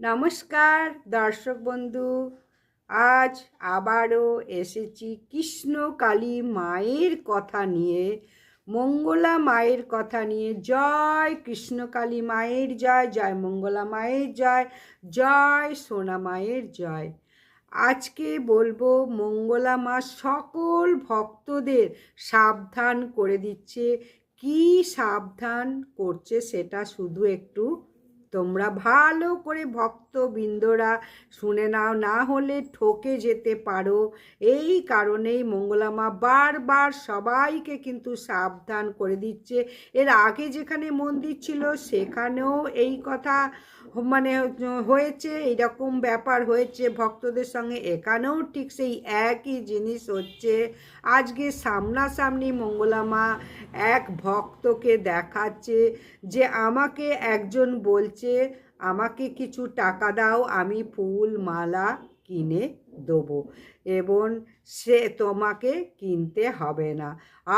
নমস্কার, দর্শক বন্ধু। আজ আবারও এসেছি কৃষ্ণ কালী মায়ের কথা নিয়ে, মঙ্গলা মায়ের কথা নিয়ে। জয় কৃষ্ণ কালী মায়ের জয় জয় মঙ্গলা মায়ের জয় জয় সোনা মায়ের জয়। আজকে বলব, মঙ্গলা মা সকল ভক্তদের সাবধান করে দিচ্ছে। কি সাবধান করছে সেটা শুধু একটু তোমরা ভালো করে ভক্তবৃন্দরা শুনে নাও, না হলে ঠকে যেতে পারো। এই কারণেই মঙ্গলামা বারবার সবাইকে কিন্তু সাবধান করে দিচ্ছে। এর আগে যেখানে মন্দির ছিল, সেখানেও এই কথা মানে হয়েছে, এইরকম ব্যাপার হয়েছে। ভক্তদের সঙ্গে এখানেও ঠিক সেই একই জিনিস হচ্ছে। আজকে সামনাসামনি মঙ্গলামা এক ভক্তকে দেখাচ্ছে যে আমাকে একজন বলছে, আমাকে কিছু টাকা দাও, আমি ফুল মালা কিনে দেবো এবং সে তোমাকে কিনতে হবে না।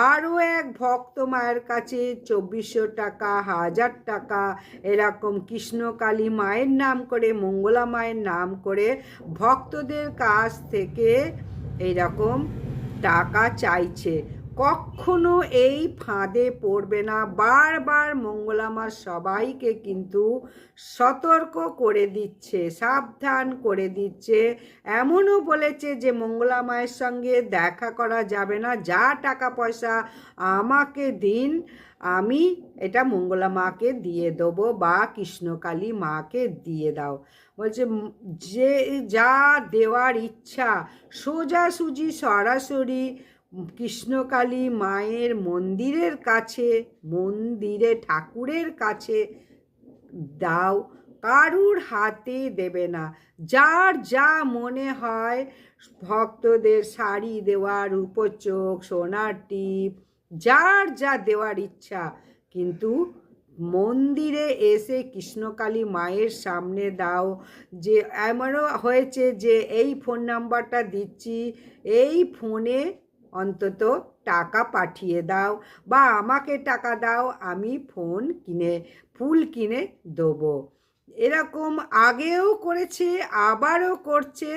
আরও এক ভক্ত মায়ের কাছে, চব্বিশশো টাকা, হাজার টাকা, এরকম কৃষ্ণকালী মায়ের নাম করে, মঙ্গলা মায়ের নাম করে ভক্তদের কাছ থেকে এইরকম টাকা চাইছে। কখনো এই ফাঁদে পড়বে না। বারবার মঙ্গলামা সবাইকে কিন্তু সতর্ক করে দিচ্ছে, সাবধান করে দিচ্ছে। এমনও বলেছে যে মঙ্গলা মায়ের সঙ্গে দেখা করা যাবে না। যা টাকা পয়সা আমাকে দিন, আমি এটা মঙ্গলা মাকে দিয়ে দেবো বা কৃষ্ণকালী মাকে দিয়ে দাও। বলছে যে যা দেওয়ার ইচ্ছা সোজাসুজি সরাসরি কৃষ্ণকালী মায়ের মন্দিরের কাছে, মন্দিরে ঠাকুরের কাছে দাও। কারুর হাতে দেবে না। যার যা মনে হয়, ভক্তদের শাড়ি দেওয়ার উপচোক সোনার টিপ, যার যা দেওয়ার ইচ্ছা, কিন্তু মন্দিরে এসে কৃষ্ণকালী মায়ের সামনে দাও যে এমনও হয়েছে যে, এই ফোন নাম্বারটা দিচ্ছি। এই ফোনে অন্তত টাকা পাঠিয়ে দাও বা আমাকে টাকা দাও, আমি ফোন কিনে, ফুল কিনে দেবো। এরকম আগেও করেছে, আবারও করছে।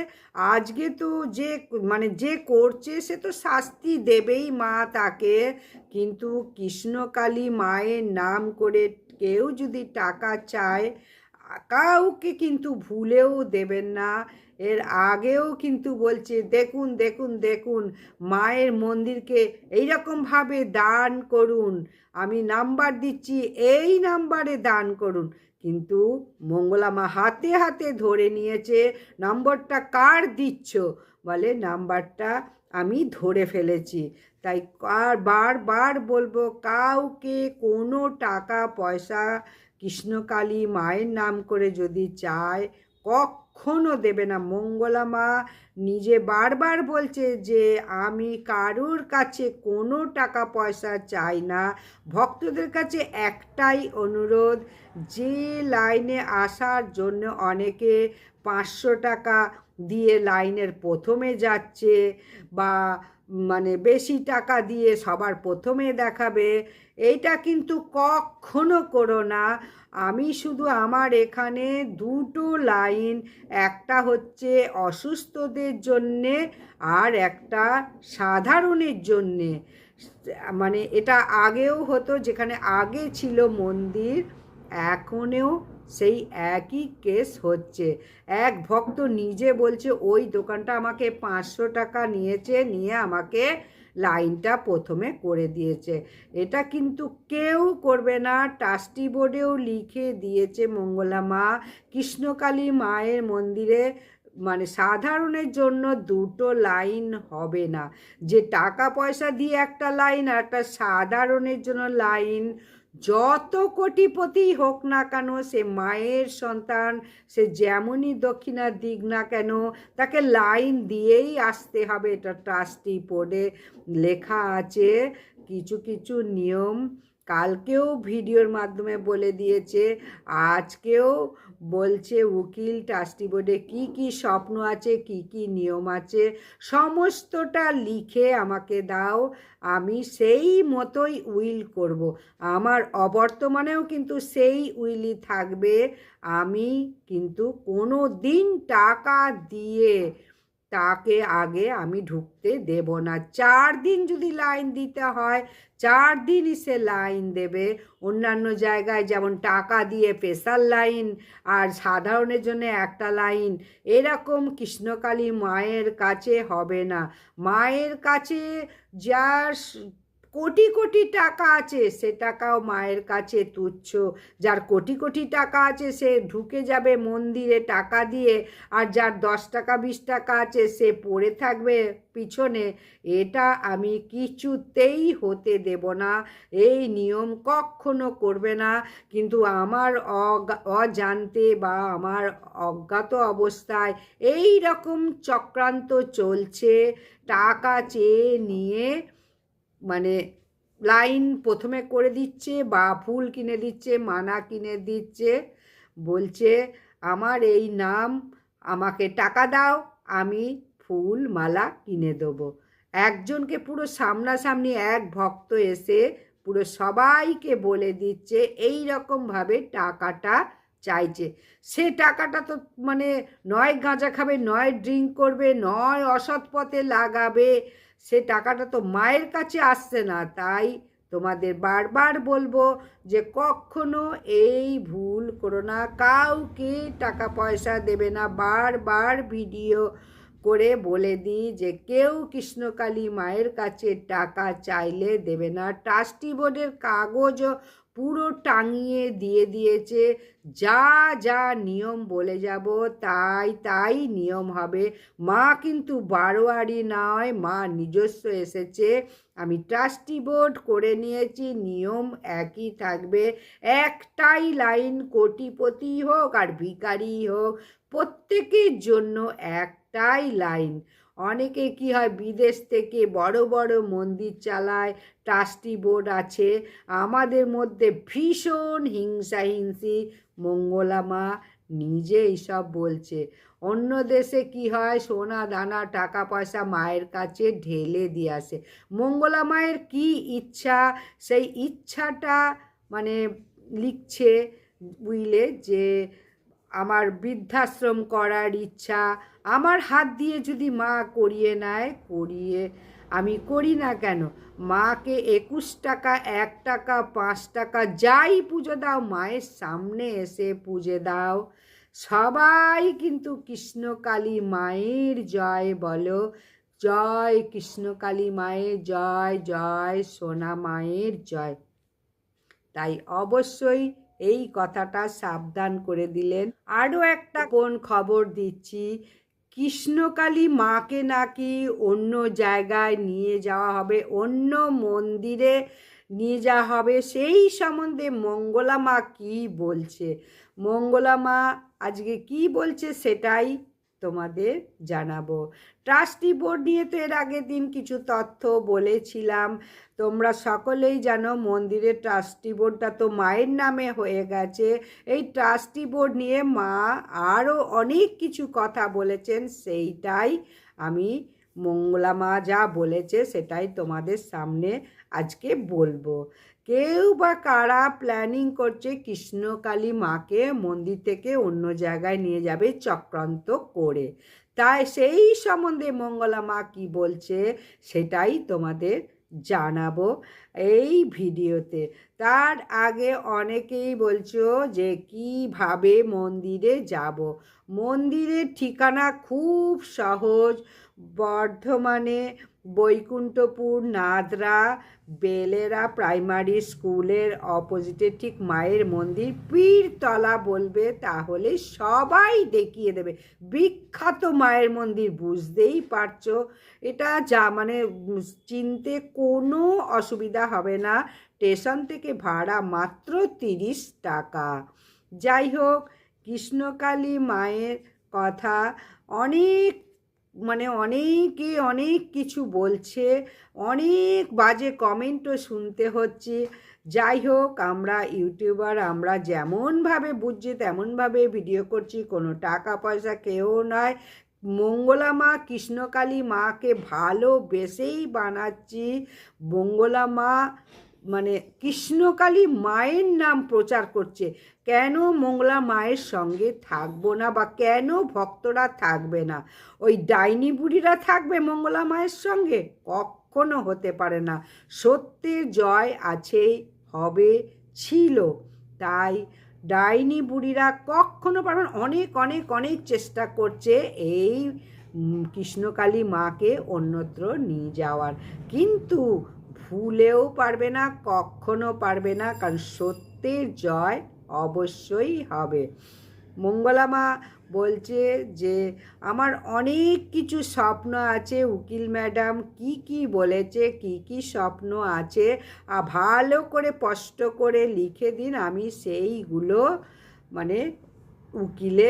আজকে তো যে মানে যে করছে সে তো শাস্তি দেবেই মা তাকে। কিন্তু কৃষ্ণকালী মায়ের নাম করে কেউ যদি টাকা চায়, কাউকে কিন্তু ভুলেও দেবেন না। এর আগেও কিন্তু বলছে, দেখুন দেখুন দেখুন, মায়ের মন্দিরকে এইরকমভাবে দান করুন। আমি নাম্বার দিচ্ছি, এই নাম্বারে দান করুন। কিন্তু মঙ্গলামা হাতে হাতে ধরে নিয়েছে, নম্বরটা কার দিচ্ছ? বলে, নাম্বারটা আমি ধরে ফেলেছি। তাই আর বারবার বলব, কাউকে কোনো টাকা, পয়সা, কৃষ্ণকালী মায়ের নাম করে যদি চায়, কখনো দেবে না। মঙ্গলা মা নিজে বারবার বলছে যে, আমি কারুর কাছে কোনো টাকা, পয়সা চাই না। ভক্তদের কাছে একটাই অনুরোধ যে লাইনে আসার জন্য অনেকে পাঁচশো টাকা দিয়ে লাইনের প্রথমে যাচ্ছে বা মানে বেশি টাকা দিয়ে সবার প্রথমে দেখাবে, এইটা কিন্তু কখনো করো না। আমি শুধু আমার এখানে দুটো লাইন, একটা হচ্ছে অসুস্থদের জন্যে আর একটা সাধারণের জন্যে। মানে এটা আগেও হতো, যেখানে আগে ছিল মন্দির। এখনেও সেই একই কেস হচ্ছে। এক ভক্ত নিজে বলছে, ওই দোকানটা আমাকে পাঁচশো টাকা নিয়েছে, নিয়ে আমাকে লাইনটা প্রথমে করে দিয়েছে। এটা কিন্তু কেউ করবে না। ট্রাস্টি বোর্ডেও লিখে দিয়েছে মঙ্গলা মা, কৃষ্ণকালী মায়ের মন্দিরে। মানে সাধারণের জন্য দুটো লাইন হবে না। যে টাকা পয়সা দিয়ে একটা লাইন আর একটা সাধারণের জন্য লাইন যত কোটিপতি হোক না কেন, সে মায়ের সন্তান, সে যেমনই দক্ষিণা দিক না কেন, তাকে লাইন দিয়েই আসতে হবে। এটা ট্রাস্টি বোর্ডে লেখা আছে, কিছু কিছু নিয়ম কালকেও ভিডিওর মাধ্যমে বলে দিয়েছে, আজকেও বলছে উকিল, ট্রাস্টি বোর্ডে কী কী স্বপ্ন আছে, কি কি নিয়ম আছে, সমস্তটা লিখে আমাকে দাও, আমি সেই মতোই উইল করব। আমার অবর্তমানেও কিন্তু সেই উইলই থাকবে, আমি কিন্তু কোনো দিন টাকা দিয়ে তাকে আগে আমি ঢুকতে দেব না। চার দিন যদি লাইন দিতে হয়, চার দিনই সে লাইন দেবে। অন্যান্য জায়গায় যেমন টাকা দিয়ে স্পেশাল লাইন আর সাধারণের জন্য একটা লাইন, এরকম কৃষ্ণকালী মায়ের কাছে হবে না। মায়ের কাছে যা কোটি কোটি টাকা আছে, সে টাকাও মায়ের কাছে তুচ্ছ। যার কোটি কোটি টাকা আছে, সে ঢুকে যাবে মন্দিরে টাকা দিয়ে, আর যার দশ টাকা, বিশ টাকা আছে, সে পড়ে থাকবে পিছনে। এটা আমি কিছুতেই হতে দেব না, এই নিয়ম কখনো করবে না। কিন্তু আমার অজান্তে বা আমার অজ্ঞাত অবস্থায় এই রকম চক্রান্ত চলছে। টাকা চেয়ে নিয়ে মানে লাইন প্রথমে করে দিচ্ছে, বা ফুল কিনে দিচ্ছে মানা কিনে দিচ্ছে, বলছে, আমার এই নাম, আমাকে টাকা দাও, আমি ফুল, মালা কিনে দেবো। একজনকে পুরো সামনাসামনি এক ভক্ত এসে পুরো সবাইকে বলে দিচ্ছে, এই রকমভাবে টাকাটা চাইছে। সে টাকাটা তো মানে নয় গাঁজা খাবে, নয় ড্রিঙ্ক করবে, নয় অসৎ পথে লাগাবে সে টাকাটা তো মায়ের কাছে আসছে না। তাই তোমাদের বারবার বলব যে কখনো এই ভুল করো না। কাউকে টাকা পয়সা দেবে না। বারবার ভিডিও করে বলে দিই যে কেউ কৃষ্ণকালী মায়ের কাছে টাকা চাইলে দেবে না। ট্রাস্টি বোর্ডের কাগজও পুরো টাঙিয়ে দিয়ে দিয়েছে, যা যা নিয়ম বলে যাব, তাই তাই নিয়ম হবে। মা কিন্তু বারোয়ারি নয়, মা নিজস্ব এসেছে। আমি ট্রাস্টি বোর্ড করে নিয়েছি, নিয়ম একই থাকবে। একটাই লাইন কোটিপতি হোক আর ভিকারি হোক, প্রত্যেকের জন্য একটাই লাইন। অনেকে কি হয় বিদেশ থেকে বড় বড় মন্দির চালায় ট্রাস্টি বোর্ড আছে। আমাদের মধ্যে ভীষণ হিংসা, হিংসি, মঙ্গলা মা নিজে এইসব বলছে। অন্য দেশে কি হয়, সোনা, দানা, টাকা, পয়সা মায়ের কাছে ঢেলে দিয়ে আসে। মঙ্গলা মায়ের কি ইচ্ছা, সেই ইচ্ছাটা মানে লিখছে বুঝলে যে আমার বৃদ্ধাশ্রম করার ইচ্ছা, আমার হাত দিয়ে যদি মা করিয়ে নেয়, করিয়ে আমি করি না কেন? মাকে একুশ টাকা, এক টাকা, পাঁচ টাকা, যাই পুজো দাও, মায়ের সামনে এসে পুজো দাও। সবাই কিন্তু কৃষ্ণকালী মায়ের জয় বলো। জয় কৃষ্ণকালী মায়ের জয় জয় সোনা মায়ের জয়। তাই অবশ্যই এই কথাটা সাবধান করে দিলেন। আরও একটা কোন খবর দিচ্ছি। কৃষ্ণকালী মাকে নাকি অন্য জায়গায় নিয়ে যাওয়া হবে, অন্য মন্দিরে নিয়ে যাওয়া হবে, সেই সম্বন্ধে মঙ্গলা মা কী বলছে? মঙ্গলা মা আজকে কি বলছে সেটাই তোমাদের জানাব। ট্রাস্টি বোর্ড নিয়ে তো এর আগের দিন কিছু তথ্য বলেছিলাম। তোমরা সকলেই জানো মন্দিরের ট্রাস্টি বোর্ডটা তো মায়ের নামে হয়ে গেছে। এই ট্রাস্টি বোর্ড নিয়ে মা আরও অনেক কিছু কথা বলেছেন, সেইটাই আমি মঙ্গলা মা যা বলেছে সেটাই তোমাদের সামনে আজকে বলব। কেউ বা কারা প্ল্যানিং করছে কৃষ্ণকালী মাকে মন্দির থেকে অন্য জায়গায় নিয়ে যাবে চক্রান্ত করে। তাই সেই সম্বন্ধে মঙ্গলা মা কী বলছে সেটাই তোমাদের জানাব এই ভিডিওতে। তার আগে অনেকেই বলছো যে কীভাবে মন্দিরে যাব? মন্দিরের ঠিকানা খুব সহজ। বর্ধমানে বৈকুণ্ঠপুর, নাদরা, বেলেরা প্রাইমারি স্কুলের অপোজিটে ঠিক মায়ের মন্দির। পীরতলা বলবে, তাহলে সবাই দেখিয়ে দেবে। বিখ্যাত মায়ের মন্দির, বুঝতেই পারছ। এটা যা মানে চিনতে কোনো অসুবিধা হবে না। স্টেশন থেকে ভাড়া মাত্র তিরিশ টাকা। যাই হোক, কৃষ্ণকালী মায়ের কথা, অনেক মানে অনেকে অনেক কিছু বলছে, অনেক বাজে কমেন্টও শুনতে হচ্ছে। যাই হোক, আমরা ইউটিউবার, আমরা যেমনভাবে বুঝছি, তেমনভাবে ভিডিও করছি, কোনো টাকা পয়সা কেউ নয়। মঙ্গলা মা, কৃষ্ণকালী মাকে ভালোবেসেই বানাচ্ছি। মঙ্গলা মা মানে কৃষ্ণকালী মায়ের নাম প্রচার করছে। কেন মঙ্গলা মায়ের সঙ্গে থাকব না বা কেন ভক্তরা থাকবে না? ওই ডাইনি বুড়িরা থাকবে মঙ্গলা মায়ের সঙ্গে? কখনো হতে পারে না। সত্যের জয় আছেই, হবে, ছিল। তাই ডাইনি বুড়িরা কখনো পারবেন অনেক অনেক অনেক চেষ্টা করছে এই কৃষ্ণকালী মাকে অন্যত্র নিয়ে যাওয়ার। কিন্তু ভুলেও পারবে না, কখনো পারবে না, কারণ সত্যের জয় অবশ্যই হবে। মঙ্গলামা বলছে যে, আমার অনেক কিছু স্বপ্ন আছে, উকিল ম্যাডাম কি কি বলেছে, কি কি স্বপ্ন আছে আর ভালো করে স্পষ্ট করে লিখে দিন, আমি সেইগুলো মানে উকিলে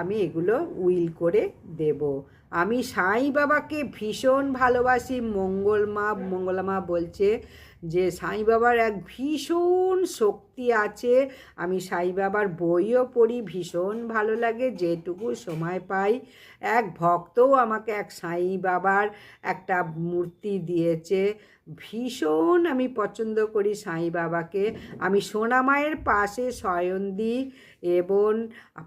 আমি এগুলো উইল করে দেব। আমি সাই বাবাকে ভীষণ ভালোবাসি। মঙ্গল মা, মঙ্গলা মা বলছে যে, সাই বাবার এক ভীষণ শক্তি আছে। আমি সাই বাবার বইও পড়ি, ভীষণ ভালো লাগে। যেটুকু সময় পাই, এক ভক্তও আমাকে এক সাই বাবার একটা মূর্তি দিয়েছে। ভীষণ আমি পছন্দ করি সাই বাবাকে। আমি সোনা মায়ের পাশে শয়ন দিই এবং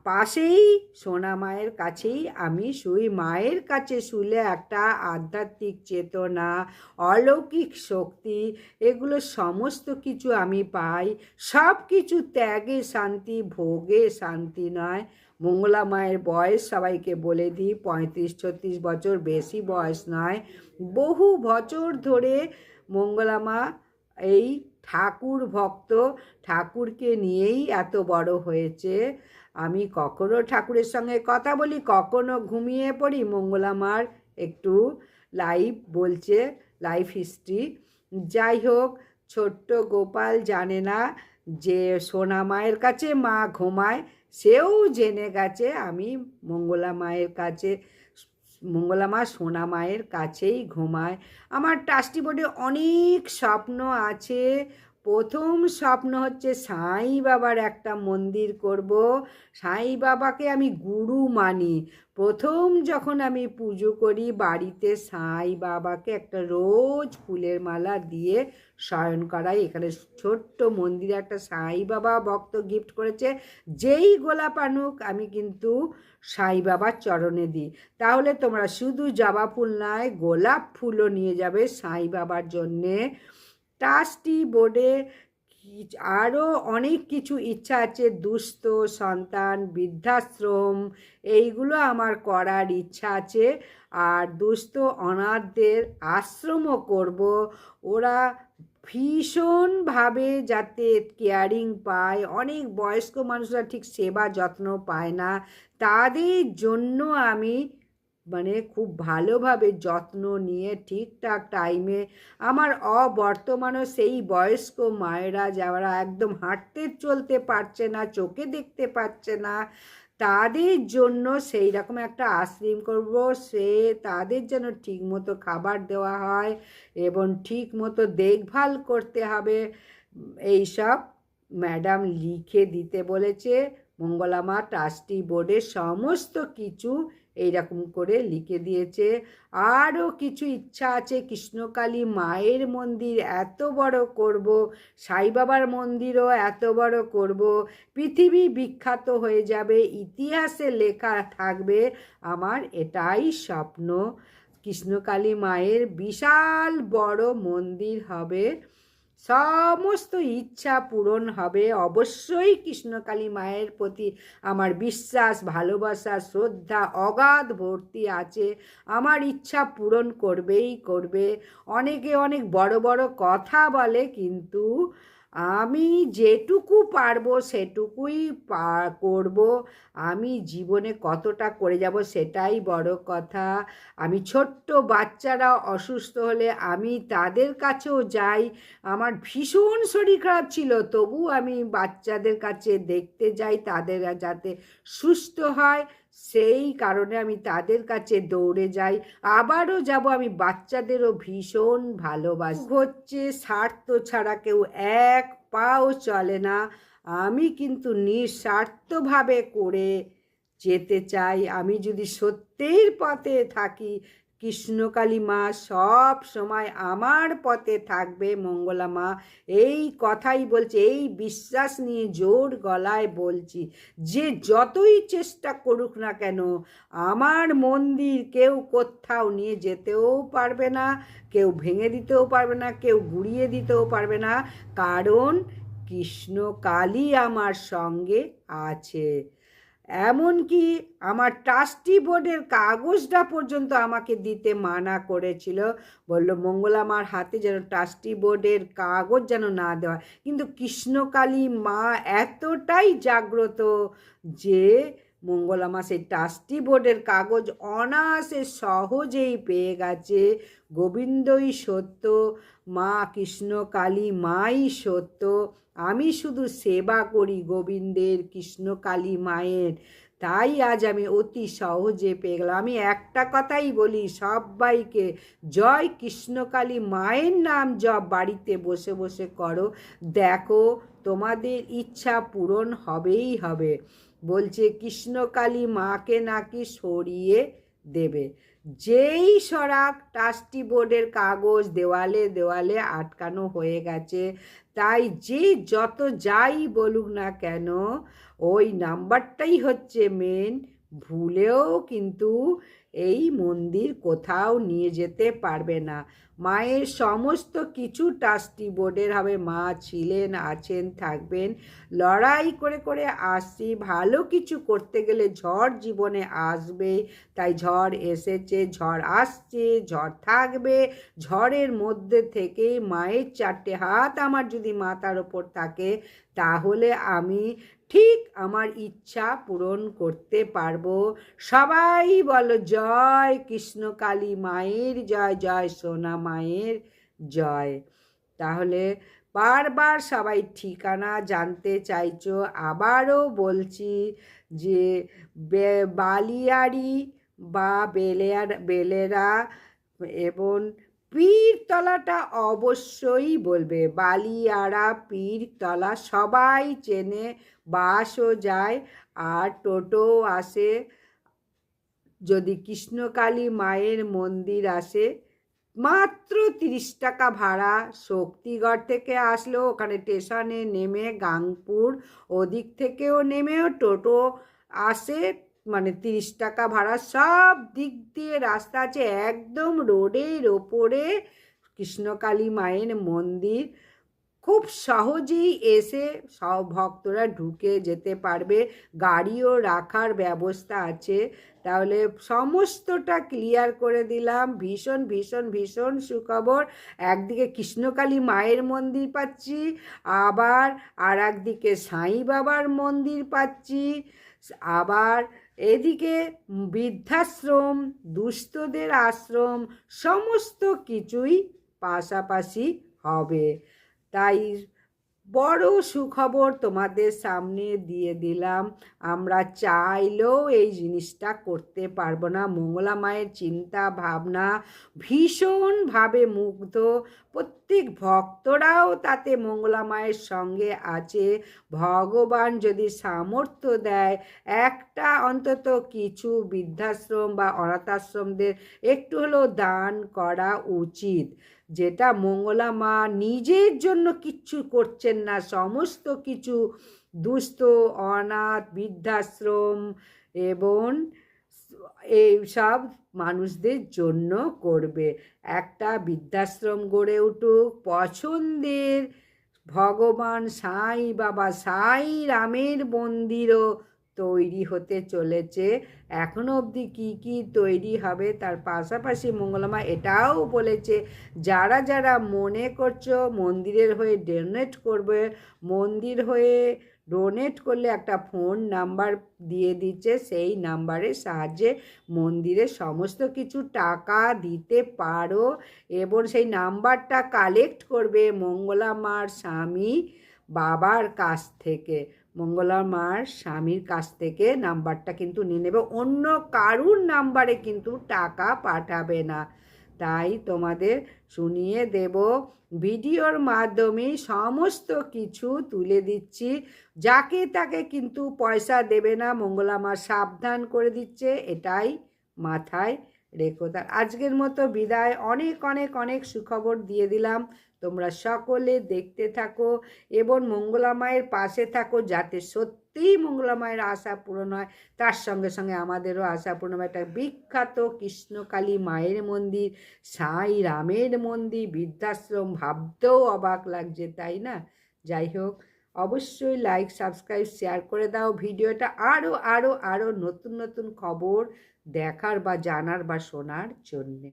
পাশেই সোনা মায়ের কাছেই আমি শুই। মায়ের কাছে শুলে একটা আধ্যাত্মিক চেতনা, অলৌকিক শক্তি, এগুলো সমস্ত কিছু আমি পাই। সব কিছু ত্যাগে শান্তি, ভোগে শান্তি নয়। মঙ্গলা মায়ের বয়স সবাইকে বলে দিই, পঁয়ত্রিশ, ছত্রিশ বছর বেশি বয়স নয়। বহু বছর ধরে মঙ্গলা মা এই ঠাকুর ভক্ত, ঠাকুরকে নিয়েই এত বড় হয়েছে। আমি কখনো ঠাকুরের সঙ্গে কথা বলি, কখনো ঘুমিয়ে পড়ি। মঙ্গলা মার একটু লাইভ বলছে লাইফ হিস্ট্রি যাই হোক, ছোট্ট গোপাল জানে না যে সোনা মায়ের কাছে মা ঘুমায় সেও জেনে গেছে, আমি মঙ্গলা মায়ের কাছে, মঙ্গলা মা সোনা মায়ের কাছেই ঘুমায়। আমার টাস্টি বোর্ডে অনেক স্বপ্ন আছে প্রথম স্বপ্ন হচ্ছে সাই বাবার একটা মন্দির করব। সাই বাবাকে আমি গুরু মানি। প্রথম যখন আমি পুজো করি, বাড়িতে সাই বাবাকে একটা রোজ ফুলের মালা দিয়ে শয়ন করাই। এখানে ছোট্ট মন্দিরে একটা সাই বাবা ভক্ত গিফট করেছে। যেই গোলাপ আনুক, আমি কিন্তু সাই বাবার চরণে দিই। তাহলে তোমরা শুধু জবা ফুল নয়, গোলাপ ফুলও নিয়ে যাবে সাই বাবার জন্যে। ট্রাস্টি বোর্ডে আরও অনেক কিছু ইচ্ছা আছে, দুস্থ, সন্তান, বৃদ্ধাশ্রম, এইগুলো আমার করার ইচ্ছা আছে। আর দুস্থ অনাথদের আশ্রমও করব। ওরা ভীষণভাবে যাতে কেয়ারিং পায়। অনেক বয়স্ক মানুষরা ঠিক সেবা যত্ন পায় না। তাদের জন্য আমি মানে খুব ভালোভাবে যত্ন নিয়ে ঠিকঠাক টাইমে আমার অবর্তমানও সেই বয়স্ক মায়েরা যারা একদম হাঁটতে চলতে পারছে না, চোখে দেখতে পাচ্ছে না, তাদের জন্য সেই রকম একটা আশ্রিম করব, সে তাদের যেন ঠিকমতো খাবার দেওয়া হয় এবং ঠিক মতো দেখভাল করতে হবে। এইসব ম্যাডাম লিখে দিতে বলেছে। মঙ্গলামা ট্রাস্টি বোর্ডের সমস্ত কিছু এইরকম করে লিখে দিয়েছে। আরও কিছু ইচ্ছা আছে, কৃষ্ণকালী মায়ের মন্দির এত বড় করব, সাই বাবার মন্দিরও এত বড় করব, পৃথিবী বিখ্যাত হয়ে যাবে, ইতিহাসে লেখা থাকবে আমার এটাই স্বপ্ন। কৃষ্ণকালী মায়ের বিশাল বড় মন্দির হবে। সমস্ত ইচ্ছা পূরণ হবে। অবশ্যই কৃষ্ণকালী মায়ের প্রতি আমার বিশ্বাস, ভালোবাসা, শ্রদ্ধা অগাধ ভর্তি আছে। আমার ইচ্ছা পূরণ করবেই করবে। অনেকে অনেক বড় বড় কথা বলে, কিন্তু আমি যেটুকু পারব, সেটুকুই পা, করব। আমি জীবনে কতটা করে যাব সেটাই বড় কথা। আমি ছোট্ট বাচ্চারা অসুস্থ হলে আমি তাদের কাছেও যাই। আমার ভীষণ শরীর খারাপ ছিল তবু আমি বাচ্চাদের কাছে দেখতে যাই, তাদের যাতে সুস্থ হয়। সেই কারণে আমি তাদের কাছে দৌড়ে যাই। আবারও যাব, আমি বাচ্চাদেরও ভীষণ ভালোবাসি। হচ্ছে, স্বার্থ ছাড়া কেউ এক পাও চলে না। আমি কিন্তু নিঃস্বার্থভাবে করে যেতে চাই। আমি যদি সত্যের পথে থাকি কৃষ্ণকালী মা সব সময় আমার পথে থাকবে মঙ্গলা মা। এই কথাই বলছে, এই বিশ্বাস নিয়ে জোর গলায় বলছি, যে যতই চেষ্টা করুক না কেন, আমার মন্দির কেউ কোথাও নিয়ে যেতেও পারবে না, কেউ ভেঙে দিতেও পারবে না, কেউ গুড়িয়ে দিতেও পারবে না। কারণ কৃষ্ণ কালী আমার সঙ্গে আছে। এমনকি আমার ট্রাস্টি বোর্ডের কাগজটা পর্যন্ত আমাকে দিতে মানা করেছিল। বলল মঙ্গলামার হাতে যেন ট্রাস্টি বোর্ডের কাগজ যেন না দেওয়া কিন্তু কৃষ্ণকালী মা এতটাই জাগ্রত যে মঙ্গলামা সেই ট্রাস্টি বোর্ডের কাগজ অনায়াসে সহজেই পেয়ে গেছে। গোবিন্দই সত্য, মা কৃষ্ণকালী মাই সত্য। আমি শুধু সেবা করি গোবিন্দের কৃষ্ণকালী মায়ের। তাই আজ আমি অতি সহজে পেয়ে গেলাম। আমি একটা কথাই বলি, সবাইকে জয় কৃষ্ণকালী মায়ের নাম জপ বাড়িতে বসে বসে করো। দেখো, তোমাদের ইচ্ছা পূরণ হবেই হবে। বলছে কৃষ্ণকালী মাকে নাকি সরিয়ে দেবে? যেই সরাক ট্রাস্টি বোর্ডের কাগজ দেওয়ালে দেওয়ালে আটকানো হয়ে গেছে। তাই যে যত যাই বলুক না কেন, ওই নাম্বারটাই হচ্ছে মেন ভুলেও কিন্তু এই মন্দির কোথাও নিয়ে যেতে পারবে না। মায়ের সমস্ত কিছু ট্রাস্টি বোর্ডের হবে। মা ছিলেন, আছেন, থাকবেন। লড়াই করে করে আসছি। ভালো কিছু করতে গেলে ঝড় জীবনে আসবে। তাই ঝড় এসেছে, ঝড় আসছে, ঝড় থাকবে। ঝড়ের মধ্যে থেকে মায়ের চারটে হাত আমার যদি মাথার ওপর থাকে, তাহলে আমি ঠিক আমার ইচ্ছা পূরণ করতে পারব। সবাই বলো, জয় কৃষ্ণকালী মায়ের, জয় জয় সোনা মায়ের জয়। তাহলে বারবার সবাই ঠিকানা জানতে চাইছো, আবারও বলছি যে বে- বালিয়াড়ি বা বেলেয়ার, বেলেরা এবং পীরতলাটা অবশ্যই বলবে। বালিয়াড়া, পীরতলা সবাই চেনে, বাসও যায় আর টোটো আসে। যদি কৃষ্ণকালী মায়ের মন্দির আসে মাত্র তিরিশ টাকা ভাড়া শক্তিগড় থেকে আসলেও ওখানে স্টেশনে নেমে গাংপুর ওদিক থেকেও নেমেও টোটো আসে। মানে তিরিশ টাকা ভাড়া সব দিক দিয়ে রাস্তা আছে। একদম রোডের ওপরে কৃষ্ণকালী মায়ের মন্দির। খুব সহজেই এসে সব ভক্তরা ঢুকে যেতে পারবে। গাড়িও রাখার ব্যবস্থা আছে। তাহলে সমস্তটা ক্লিয়ার করে দিলাম। ভীষণ ভীষণ ভীষণ সুখবর। একদিকে কৃষ্ণকালী মায়ের মন্দির পাচ্ছি, আবার আর একদিকে সাই বাবার মন্দির পাচ্ছি, আবার এদিকে বৃদ্ধাশ্রম, দুস্থদের আশ্রম, সমস্ত কিছুই পাশাপাশি হবে। তাই বড় সুখবর তোমাদের সামনে দিয়ে দিলাম। আমরা চাইলেও এই জিনিসটা করতে পারব না। মঙ্গলা মায়ের চিন্তা ভাবনা ভীষণভাবে মুগ্ধ। প্রত্যেক ভক্তরাও তাতে মঙ্গলা মায়ের সঙ্গে আছে। ভগবান যদি সামর্থ্য দেয়, একটা অন্তত কিছু বৃদ্ধাশ্রম বা অনাথাশ্রমদের একটু হলেও দান করা উচিত। যেটা মঙ্গলা মা নিজের জন্য কিচ্ছু করছেন না, সমস্ত কিছু দুস্থ, অনাথ, বৃদ্ধাশ্রম এবং এই সব মানুষদের জন্য করবে। একটা বৃদ্ধাশ্রম গড়ে উঠুক, পছন্দের ভগবান সাই বাবা সাই রামের মন্দিরও তৈরি হতে চলেছে। এখনও অবধি কী কী তৈরি হবে তার পাশাপাশি মঙ্গলমা এটাও বলেছে, যারা যারা মনে করছ মন্দিরের হয়ে ডোনেট করবে, মন্দির হয়ে ডোনেট করলে একটা ফোন নাম্বার দিয়ে দিচ্ছে, সেই নাম্বারের সাহায্যে মন্দিরে সমস্ত কিছু টাকা দিতে পারো এবং সেই নাম্বারটা কালেক্ট করবে মঙ্গলা মার স্বামী বাবার কাছ থেকে। মঙ্গলা মার স্বামীর কাছ থেকে নাম্বারটা কিন্তু নিয়ে নেবে। অন্য কারুর নাম্বারে কিন্তু টাকা পাঠাবে না। তাই তোমাদের শুনিয়ে দেব। ভিডিওর মাধ্যমে সমস্ত কিছু তুলে দিচ্ছি। যাকে তাকে কিন্তু পয়সা দেবে না, মঙ্গলা মা সাবধান করে দিচ্ছে, এটাই মাথায় রেখো। তার আজকের মতো বিদায়। অনেক অনেক অনেক সুখবর দিয়ে দিলাম। তোমরা সকলে দেখতে থাকো এবং মঙ্গলা মায়ের পাশে থাকো যাতে সত্যিই মঙ্গলা মায়ের আশা পূরণ হয়। তার সঙ্গে সঙ্গে আমাদেরও আশা পূরণ হয়। একটা বিখ্যাত কৃষ্ণকালী মায়ের মন্দির, সাই রামের মন্দির, বৃদ্ধাশ্রম ভাবতেও অবাক লাগছে, তাই না? যাই হোক, অবশ্যই লাইক সাবস্ক্রাইব শেয়ার করে দাও ভিডিওটা। আরও আরও আরও নতুন নতুন খবর দেখার বা জানার বা শোনার জন্যে।